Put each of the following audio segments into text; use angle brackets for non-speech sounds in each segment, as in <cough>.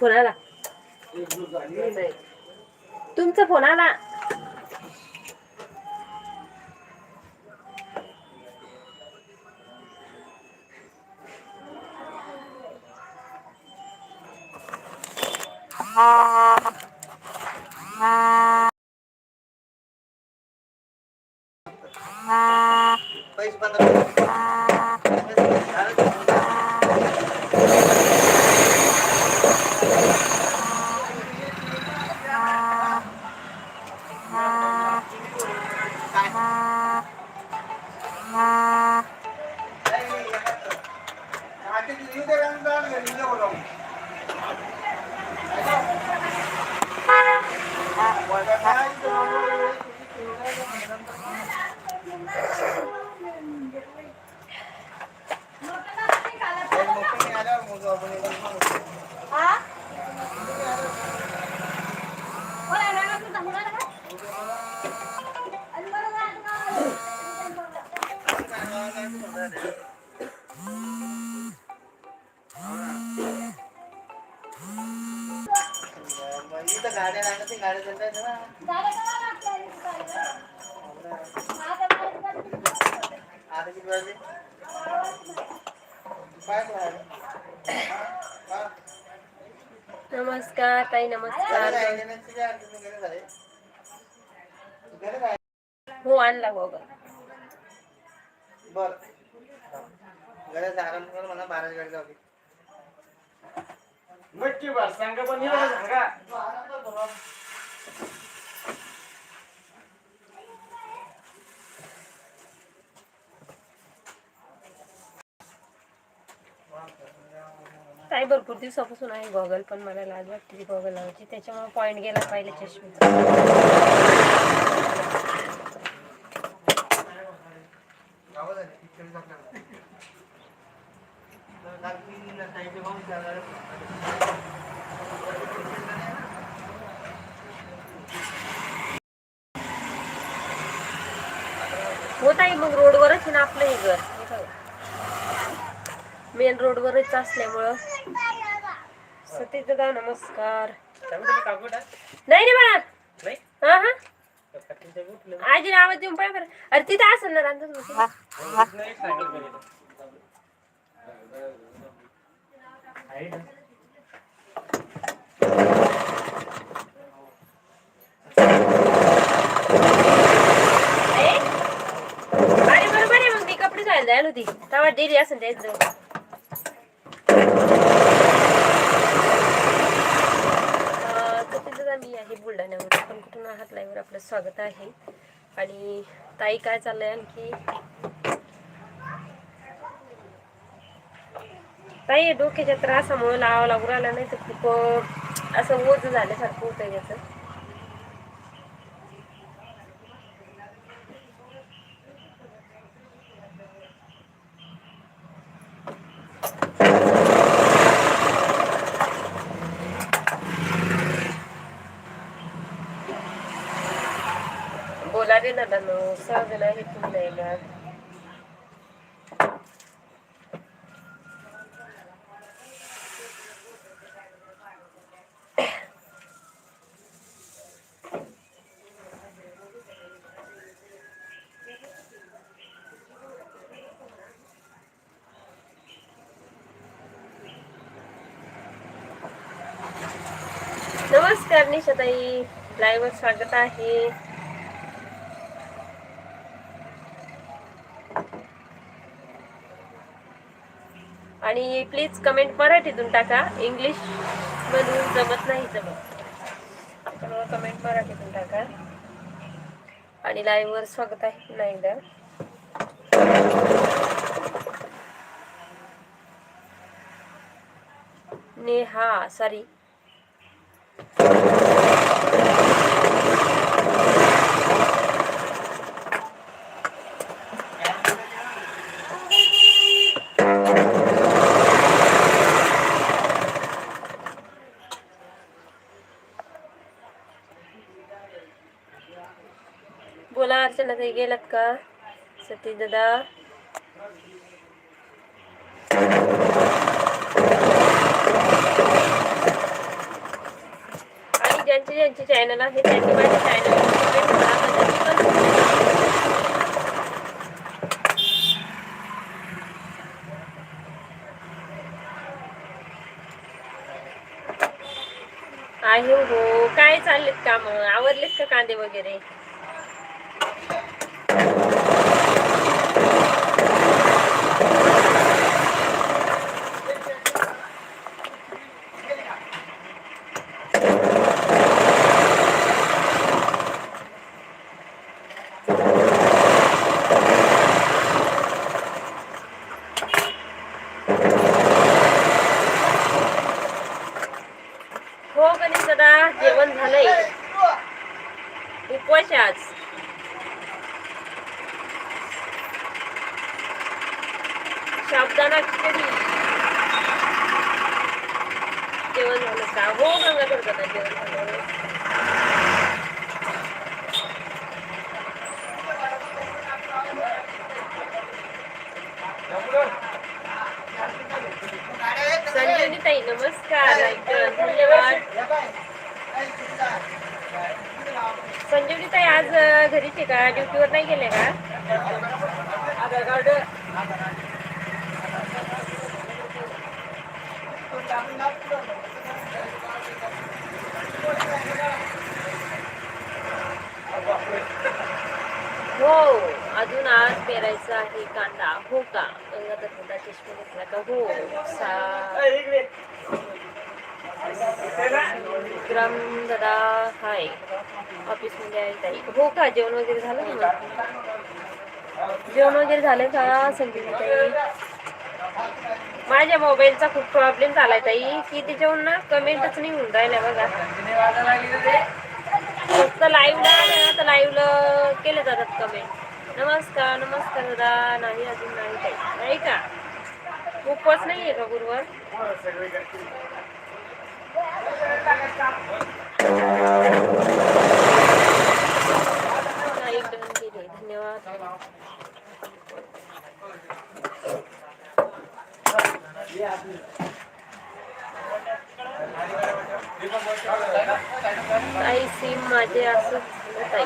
Phone आला. तुमचा phone आला पैसे पंधरा इथं गाड्या लागत नाही, गाड्या देतात ना. आता किती वाजले? काय करायला? हा? नमस्कार ताई नमस्कार. हो आणला गोगल बर. घरात आराम कर म्हणा बारा गाडी जाऊ. नक्की बस सांगा पण सांगा. ताई भरपूर दिवसापासून आहे गॉगल पण मला लाज वाटते ती गॉगल लावायची. त्याच्यामुळे पॉईंट गेला पाहिजे चष्मे. होत आहे मग रोडवरच आहे ना आपलं हे घर? मेन रोडवरच असल्यामुळं. सतीश दादा नमस्कार. नाही रे बाळा. नाही? हा हा. आजीने आवाज देऊन पाय बरं. अरे तिथं असेल ना. ए? अरे बरोबर आहे मग ती कपडे धुवायला जायला होती. तेव्हा डेली असेल त्याच जवळ अं, सतीश दादा मी आहे बुलढाण्यावर. आपण कुठून आहात लाईव्हवर आपलं स्वागत आहे. आणि ताई काय चाललंय आणखी? ताई डोक्याच्या त्रासामुळे लावा लागू राहिला नाही तर खूप असं ओझ झाल्यासारखं होतं त्याचं बोला रे दादा नो सहज नाही तुम्ही यायला नमस्कार निशाताई. लाईव्ह स्वागत आहे. आणि प्लीज कमेंट मराठीतून टाका. इंग्लिश मधून जमत नाही जमत त्यामुळे कमेंट मराठीतून टाका. आणि live वर स्वागत आहे. पुन्हा एकदा नेहा सॉरी बोला काही गेलात का? सतीश दादा? आणि ज्यांचे ज्यांचे चॅनल आहे त्यांनी माझ्या चॅनल आहे हो काय चाललेत काम? आवडलेत का कांदे वगैरे हो गणेश दादा जेवण झालंय उपवास आहे आज साबुदाणा खिचडी जेवण झालं का हो गंगाधर दादा जेवण झालं संजीवनी ताई नमस्कार ऐकलं. धन्यवाद संजीवनी ताई आज घरीच आहे? का ड्युटीवर नाही गेले का? हो अजून आज पेरायचं आहे कांदा. हो का? गंगाधर कांदा चष्मा घेतला का? हो सा विक्रम दादा हाय. ऑफिसमध्ये आहे ताई. हो का? जेवण वगैरे झालं ना जेवण वगैरे झालं का संगीत ताई? माझ्या मोबाईलचा खूप प्रॉब्लेम झालाय ताई. की त्याच्यावर ना? कमेंटच नाही होऊन राहिल्या बघा. फक्त लाईव्हला आले ना तर लाईव्हला केले जातात कमेंट नमस्कार नमस्कार दादा. नाही अजून नाही ताई. नाही का? खूपच नाही आहे का गुरुवार? नाही धन्यवाद ताई सिम माझे असं ताई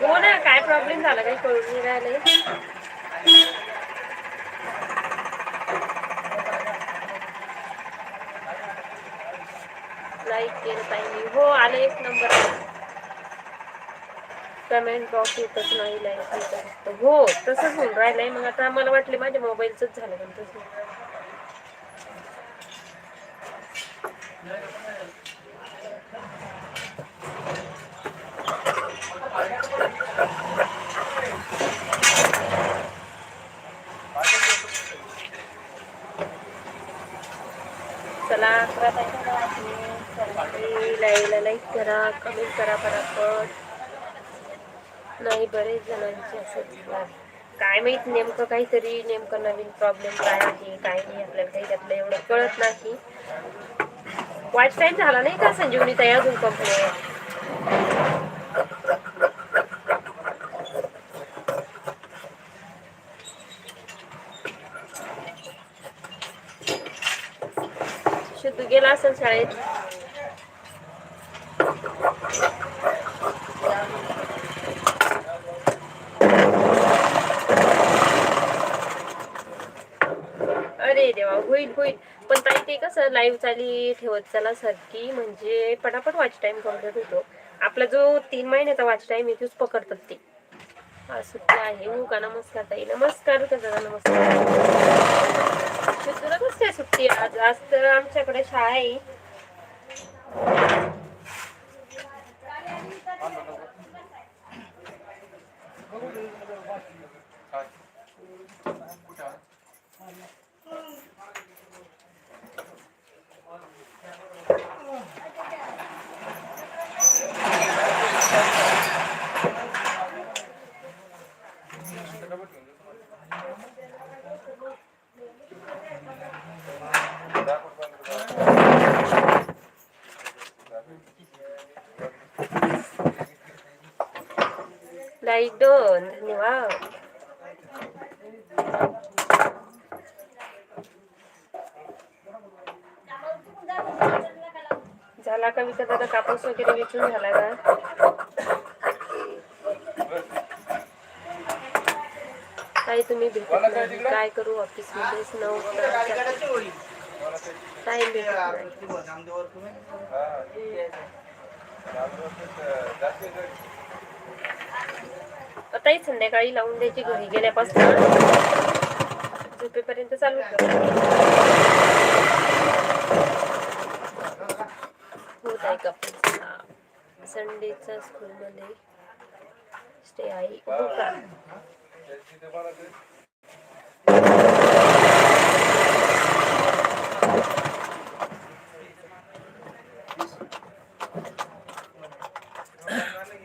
हो ना काय प्रॉब्लेम झाला काही कळून नाही राहिले लाईक केलं ताई हो आलं एक नंबर कमेंट बॉक्स येतच नाही लाईक हो तसंच होऊन राहिलंय. मग आता मला वाटले माझ्या मोबाईलच झालं पण तसं चला अकरा तारखेला लाईव्हला लाईक करा कमेंट करा पटापट नाही बरेच जणांचे असंच काय माहीत नेमकं काहीतरी नेमकं नवीन प्रॉब्लेम काय आहे काय नाही आपल्याला काही त्यातलं एवढं कळत नाही. वाईट टाईम झाला नाही का संजीवनी तयार अजून कंपनीवर शुद्ध गेला असेल शाळेत. अरे देवा होईल होईल. पण ताई ते कसं लाईव्ह चाली ठेवत चला सारखी म्हणजे पटापट वॉच टाइम कंप्लीट होतो. आपला जो तीन महिन्याचा वॉच टाइम आहे तोच पकडतात ते. हा सुट्टी आहे. हो का? नमस्कार ताई. नमस्कार हो दादा नमस्कार. तुला कसं सुट्टी आज आज तर आमच्याकडे शाळा आहे. डन धन्यवाद झाला का विकत आता कापूस वगैरे वेचून झाला का ताई तुम्ही भेटत नाही काय करू ऑफिस मध्येच नऊ. टाइम भेटत नाही किती बोल, नामदेवावर तुम्ही? आताही संध्याकाळी लावून द्यायची घरी गेल्यापासून. झोपेपर्यंत चालू कर होत आहे का? संडेचा स्कूलमध्ये स्टे आहे. हो का मामी पिन द्या नाही, सध्या नको मग. त्यानंतरच कागद द्या एकदम भारी दिसतं. हं? गाड्या खाली जाणार नाही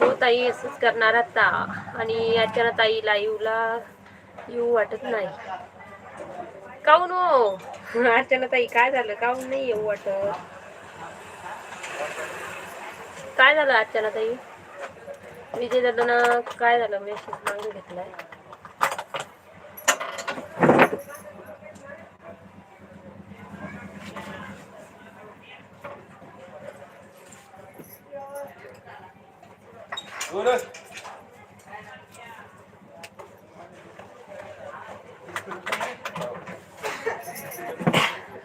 हो ताई असंच करणार आता. आणि अचानक ताई येऊला येऊ वाटत नाही. काऊन हो? अर्चना ताई काय झालं? काऊन नाही येऊ वाटत? काय झालं अर्चना ताई? विजय दादाना काय झालं? मेसेज मागून घेतलाय.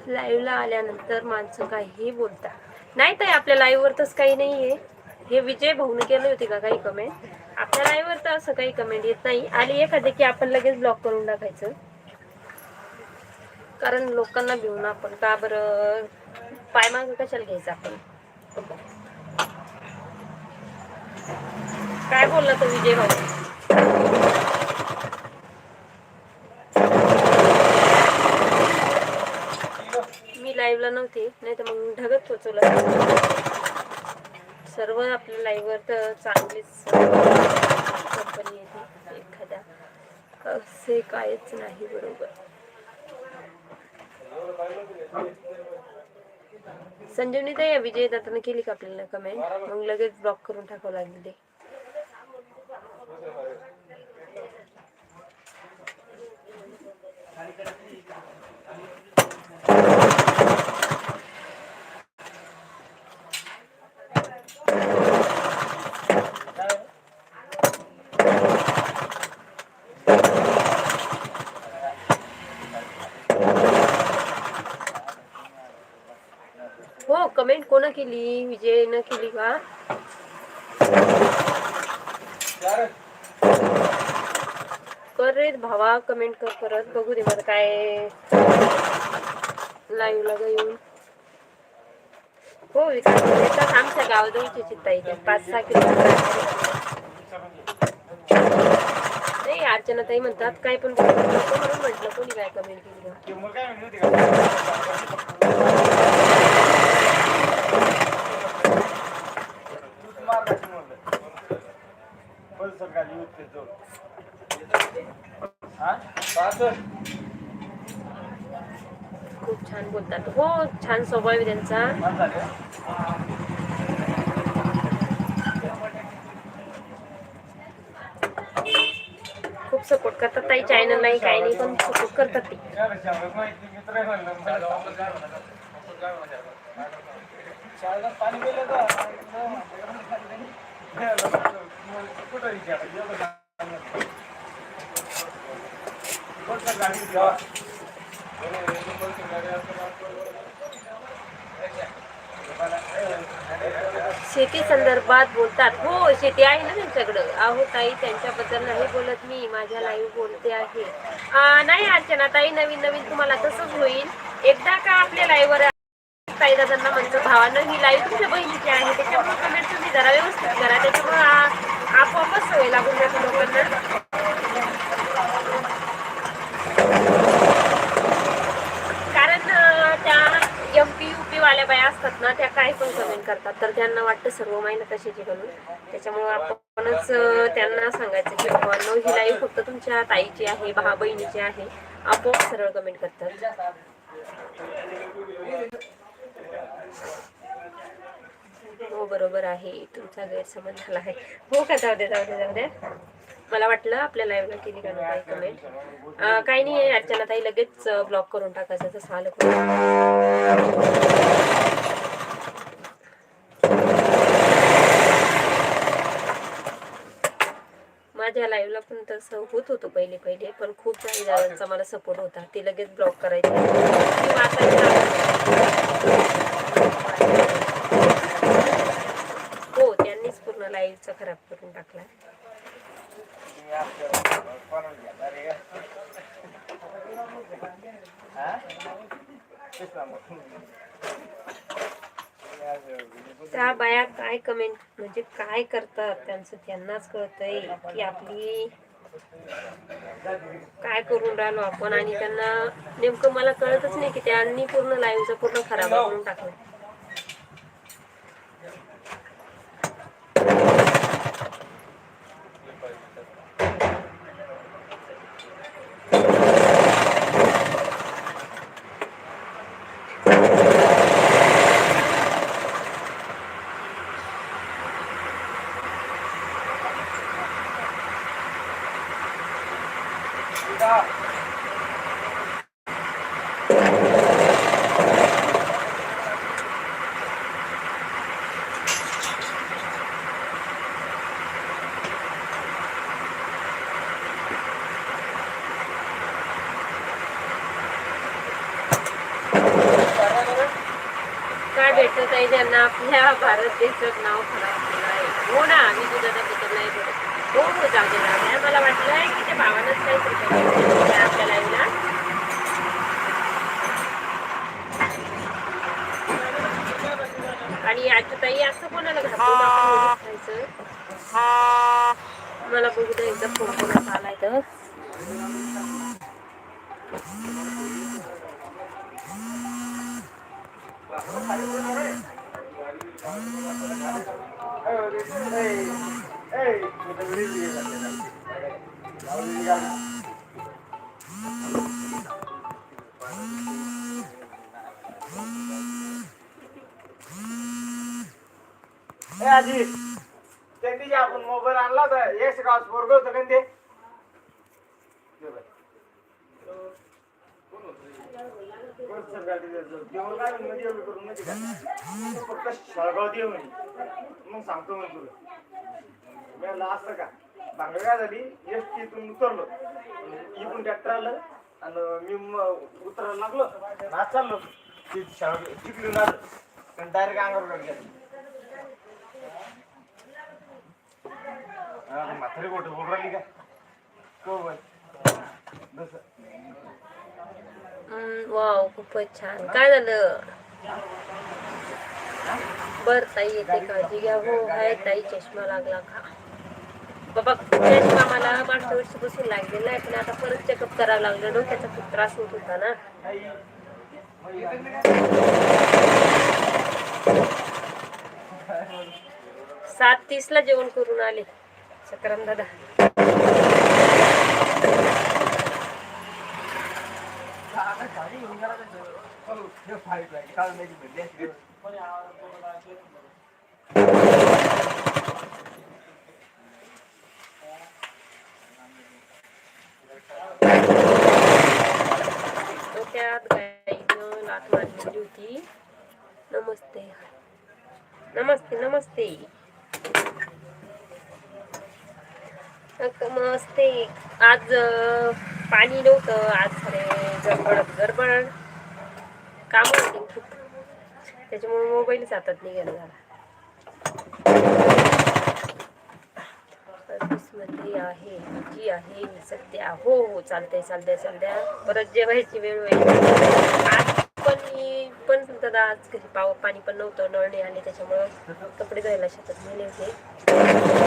लाईव्हला आल्यानंतर माणसं काहीही बोलतात. नाही ताई आपल्या लाईव्हवर तसं काही नाही आहे हे विजय भाऊने केले होते का काही कमेंट आपल्या लाईव्हवर तर असं काही कमेंट येत नाही. आली एखादी की आपण लगेच ब्लॉक करून टाकायचं. कारण लोकांना भिवून आपण का बरं? पायमाग कशाला घ्यायचं आपण? काय बोलला तो विजय भाऊ मी लाईव्हला नव्हती नाही तर मग ढगत पोचवलं सर्व आपल्या लाईव्हवर तर चांगलीच कंपनी येते एखाद्या. असे कायच नाही बरोबर. संजीवनी ताई विजय दातानं केली का आपल्याला कमेंट मग लगेच ब्लॉक करून टाकावं लागली ते हो कमेंट कोणा केली? विजयनं केली का? कर रे भावा कमेंट कर परत. बघू दे मला काय लाईव्ह ला येऊन. हो विकास येतात आमच्या गावाजवळची चित्ता येते पाच सहा किलोमीटर. नाही अर्चना ताई म्हणतात काय पण बोलू नको. म्हणून म्हटलं कोणी काय कमेंट केली का खूप छान बोलतात. हो छान स्वभाव आहे त्यांचा. खूप सपोर्ट करतात ताई चॅनल नाही काही नाही पण सपोर्ट करतात ते. पाणी शेती संदर्भात बोलतात. हो शेती आहे ना त्यांच्याकडं. अहो ताई त्यांच्याबद्दल नाही बोलत मी. माझ्या लाईव्ह बोलते आहे. नाही अर्चना ताई नवीन नवीन तुम्हाला तसंच होईल. एकदा का आपल्या लाईव्हवर ताई दादांना म्हणतो भावानं ही लाईव्ह तुमच्या बहिणीची आहे. त्याच्यामुळे तुम्ही जरा व्यवस्थित करा त्याच्यामुळे आपोआपच सवय लागून जाते लोकांना. कारण त्या एम पी यू पी वाल्या बाया असतात ना त्या काय पण कमेंट करतात. तर त्यांना वाटतं सर्व महिना कशाची घालून त्याच्यामुळे आपणच त्यांना सांगायचं की नो ही लाईव्ह फक्त तुमच्या ताईची आहे भावा बहिणीची आहे. आपोआप सरळ कमेंट करतात. हो बरोबर आहे. तुमचा गैरसमज झाला आहे. हो का? जाऊ दे जाऊ दे जाऊ दे. मला वाटलं आपल्या लाईव्हला केली का काही कमेंट काही नाही आहे अर्चना ताई लगेच ब्लॉक करून टाकायचं तसं आलं माझ्या लाईव्हला पण तसं होत होतं पहिले पहिले. पण खूप काही जणांचा मला सपोर्ट होता. ते लगेच ब्लॉक करायचे मी वाचायला हो त्यांनीच पूर्ण लाईव्हचा खराब करून टाकला? हा? त्या बाया काय कमेंट म्हणजे काय करतात त्यांचं त्यांनाच कळतंय की आपली काय करून राहिलो आपण आणि त्यांना नेमकं मला कळतच नाही की त्यांनी पूर्ण लाईव्हचा पूर्ण खराब करून टाकलं Cara, deixa ए आजी त्या आपण मोबाईल आणला होता. एस गाव स्वर्ग होतं का ते? मध्ये करून माहिती का? फक्त शाळगाव दे म्हणे मग सांगतो मग तुला मी असं का भांगड काय झाली एस टीतून उतरलो इकडून ट्रॅक्टर आलं आणि मी उतरायला लागलो नाच चाललो ती शाळा तिकडून आलं डायरेक्ट अंगावर गेलं म्हातारी राहिली का? हो वाव खूपच छान. काय झालं? बर ताई येते काळजी घ्या. हो हाय ताई चष्मा लागला का? बाबा चष्मा मला मागच्या वर्षीपासून लागलेला आहे पण आता परत चेकअप करावं लागलं. डोक्याचा खूप त्रास होत होता ना. सात तीस ला जेवण करून आले. सकराम दादा डोक्यात आज पाणी नव्हतं. आज सारे गडबड गडबड काम होते खूप. त्याच्यामुळे मोबाईलच हातात निघाला झाला ऑफिसमध्ये आहे जी आहे सध्या हो हो चालतंय चालतंय सध्या परत जेवायची वेळ होईल. आज पण मी पण दादा आज घरी पाव पाणी पण नव्हतं नळणे आले त्याच्यामुळं कपडे धुवायला शेतात नेले होते.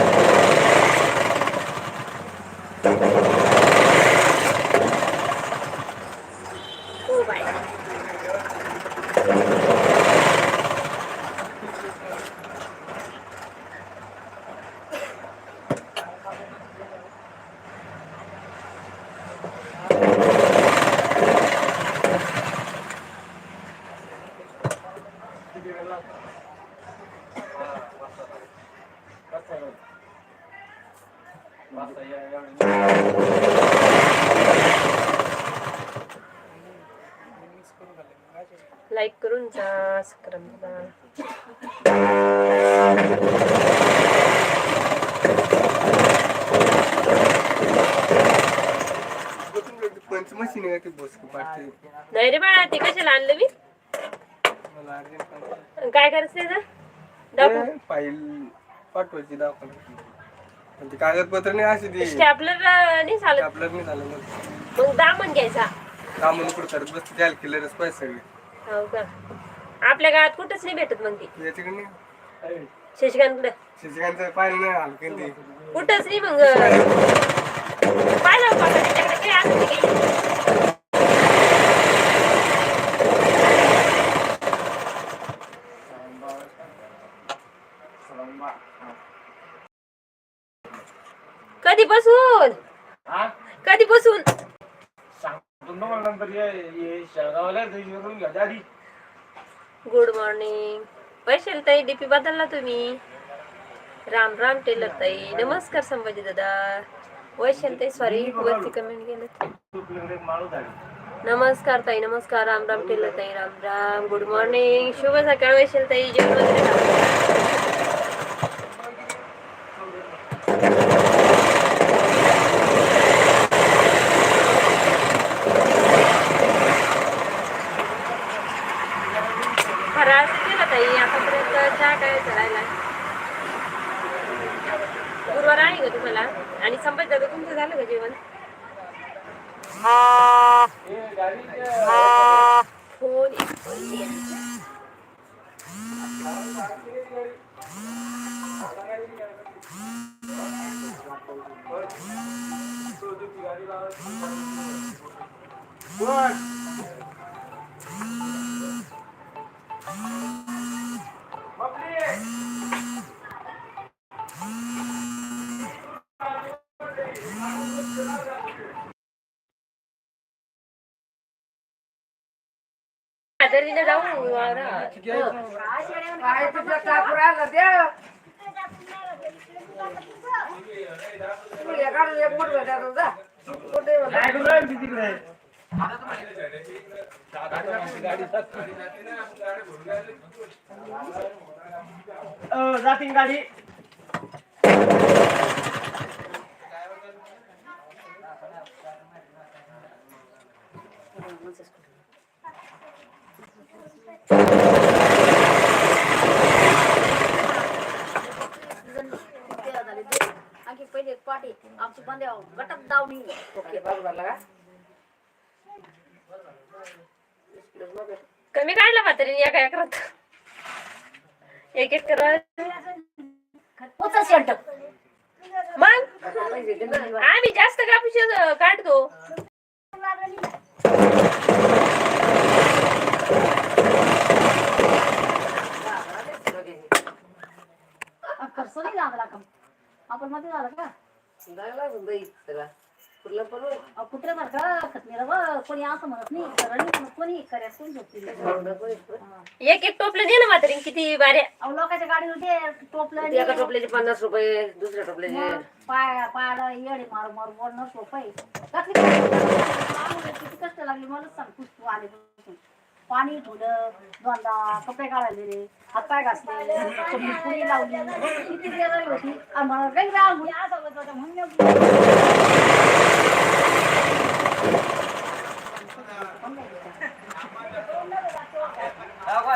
and <laughs> कागदपत्र नाही अशी ती. स्टॅपलर नाही चालत. आपल्याला नाही झालं मग मग दामन घ्यायचा. कामं कुठं करत बसते त्याला केलेलंच पाहिजे सगळे. हो का? आपल्या गावात कुठंच नाही भेटत मग ते. याच्याकडे नाही. शशिकांत शिक्षकांचं पाहिलं नाही आलं ते कुठंच नाही मग. पाहिलं का त्याच्याकडे काय असं ते काही? कधीपासून हा कधीपासून सांगतो ना मला नंतर ये ये शेळगावला विचारून घ्या आधी गुड मॉर्निंग वैशाल ताई डीपी बदलला तुम्ही? राम राम टेलर ताई. नमस्कार संभाजी दादा. वैशाल ताई सॉरी वरती कमेंट केलं. नमस्कार ताई नमस्कार. राम राम टेलर ताई. राम राम. गुड मॉर्निंग शुभ सकाळ वैशाल ताई. जेवण वगैरे झालं? फराळ तर केला ताई आतापर्यंत चहा काय चढायला गुरुवार आहे का तुम्हाला आणि संपत दादा तुमचं झालं का जेवण फोन एक फोन ये. कोण आदरीला जाऊ वावरात. काय तुझ्या टाकुराला दे. तू एक मोठ भेटायचं जा. कुठे जातीन गाडी. आणखी पहिले पाठी आमची बंदे बरोबर भरला का कमी काढला म्हातारीने एका एकरात. एक एक करा. पोचा शेंट. मग. आम्ही जास्त कापूस काढतो खर्च नाही लागला का आपण मध्ये झाला का लागला अजून बाई सगळा. कुठलं पण होय. अहो, कुत्रे कोणी असं म्हणत नाही म्हणत कोणी झोपतील. एक एक टोपलं दे ना म्हातारीने किती बाऱ्या अहो लोकांच्या गाडीवर ते टोपलं एका टोपल्याचे पन्नास रुपये दुसऱ्या टोपल्याचे मग पाय पायाला येडे मारू मारू बोलणं सोपं आहे घातली का? किती कष्ट लागले मला सांग तू तू आले. पाणी ठेवलं दोनदा कपडे काढायले रे. हात पाय घासले पुरी लावली. किती बेजारी होती. आम्हाला असं होत म्हणून अहो,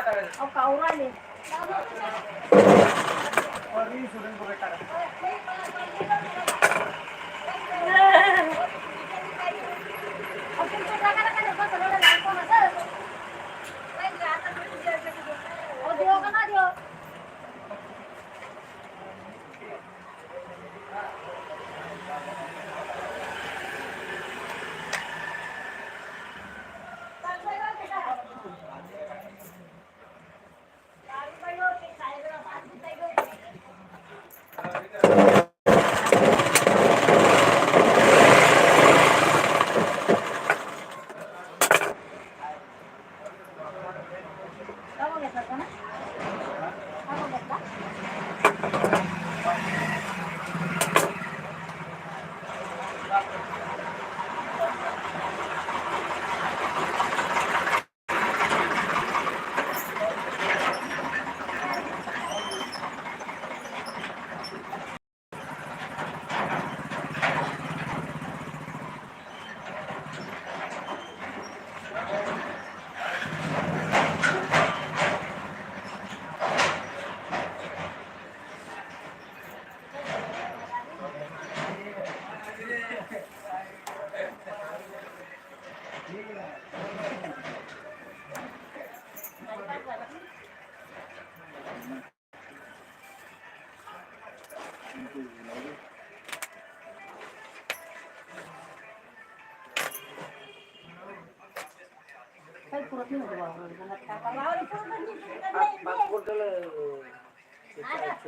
कावून आले पुरत नाही होतं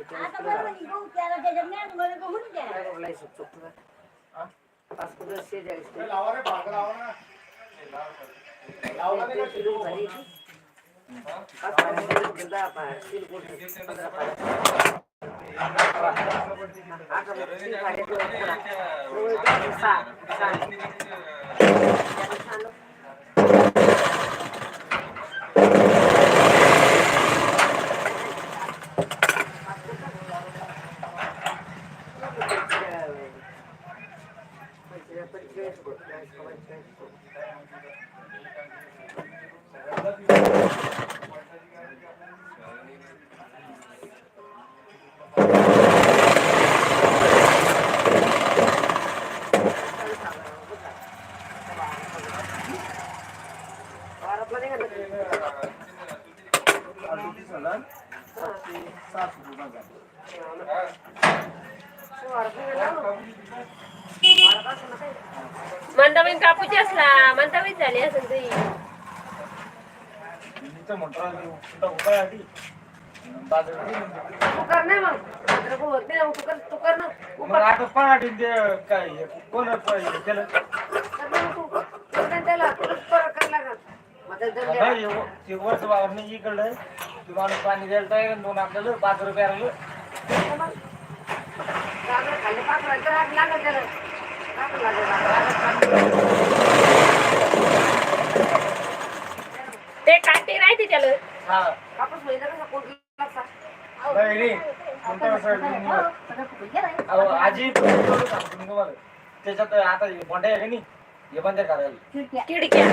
काय करावं? ना. का शेहेचाळीस किलो. ते- ते किलो झाली. पाच पाणी किलो, दहा पाणी, तीन क्विंटल, पंधरा पाणी. आता मग तीन पाणी किलो, चला. जवळ जवळ सहा, सहा. त्याला सांग. अडतीस हजार सातशे सात रुपये बघा. मंदाबाई कापूची असला मंदाबाई झाली असेल तुझी ना, कुठं उभा आधी. तू कर मग. अद्रक होत नाही मग तू कर तू कर ना. तू मग आता पहाटे ते काय हे कोण प- हे केलं? कर ना मग तू त्याला. तू कर कर लागल मग ते ते वरचं वावर नाही इकडलं ते माणूस पाणी द्यायला तयार आहे, दोन आपल्याला पाच रुपये राहिलं लागल खाली पाकळा तर आग लागल त्याला लागल लागल ते काटे राहते त्याला. हा. कापूस म्हणजे कसा कोण. अहो, आजी एवढं सांगतो मी तुम्हाला. त्याच्यात आता हे आहे का नाही? हे बंद करायला खिडक्या.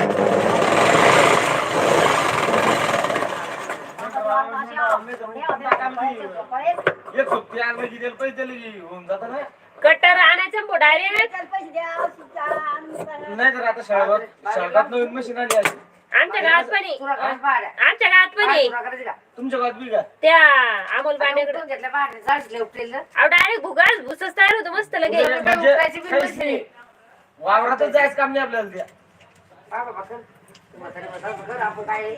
एक सुट्टी आणलं की त्याला पैसे दिले. की होऊन जातं ना. कटर आणायचं डायरेक्ट नाही तर आता शहरात शहरात नवीन मशीन आली आहे. आमच्या गावात पण आहे. तुला आमच्या गावात पण आहे. तुला तुमच्या गावात बी का? त्या अमोल उठून घेतल्या पाड्या जायचं डायरेक्ट तयार होतं मस्त लगे म्हणजे उठायची बी काहीच मशीन नाही. आहे. वावरातच जायचं काम नाही आपल्याला त्या. बाबा तू म्हातारी आपण काय